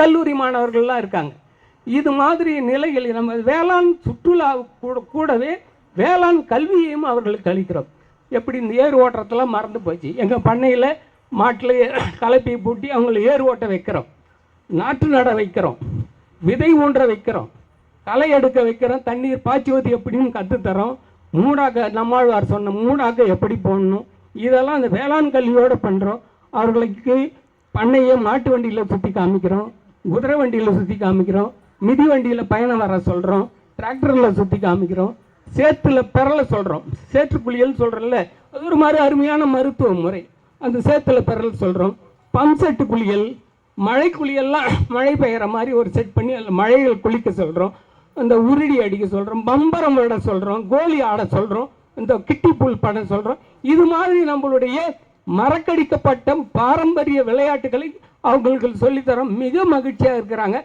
கல்லூரி மாணவர்கள்லாம் இருக்காங்க. இது மாதிரி நிலையில் நம்ம வேளாண் சுற்றுலா கூட கூடவே வேளாண் கல்வியையும் அவர்களுக்கு அளிக்கிறோம். எப்படி இந்த ஏர் ஓட்டுறதெல்லாம் மறந்து போச்சு. எங்கள் பண்ணையில் மாட்டில் கலப்பி பூட்டி அவங்கள ஏர் ஓட்ட வைக்கிறோம். நாற்று நட வைக்கிறோம். விதை ஊன்ற வைக்கிறோம். களை எடுக்க வைக்கிறோம். தண்ணீர் பாய்ச்சுவது எப்படின்னு கற்றுத்தரோம் மூடாக்க நம்மாழ்வார் சொன்ன மூடாக்க எப்படி போடணும்? இதெல்லாம் அந்த வேளாண் கல்வியோடு பண்ணுறோம் அவர்களுக்கு பண்ணையை மாட்டு வண்டியில் சுற்றி காமிக்கிறோம். குதிரை வண்டியில் சுற்றி காமிக்கிறோம். மிதி வண்டியில் பயணம் வர சொல்கிறோம் டிராக்டரில் சுற்றி காமிக்கிறோம். சேத்துல பெறல சொல்கிறோம் சேற்று குளியல் சொல்கிறோம்ல அது ஒரு மாதிரி அருமையான மருத்துவ முறை. அந்த சேத்துல பெறல் சொல்கிறோம் பம்ப் செட்டு குளியல் மழை குளியல்லாம் மழை பெய்கிற மாதிரி ஒரு செட் பண்ணி அதில் மழைகள் குளிக்க சொல்கிறோம் அந்த உருடி அடிக்க சொல்கிறோம் பம்பரம் விட சொல்கிறோம் கோலி ஆட சொல்கிறோம் இந்த கிட்டி புல் படம் சொல்கிறோம் இது மாதிரி நம்மளுடைய மறக்கடிக்கப்பட்ட பாரம்பரிய விளையாட்டுகளை அவங்களுக்கு சொல்லித்தரோம். மிக மகிழ்ச்சியாக இருக்கிறாங்க.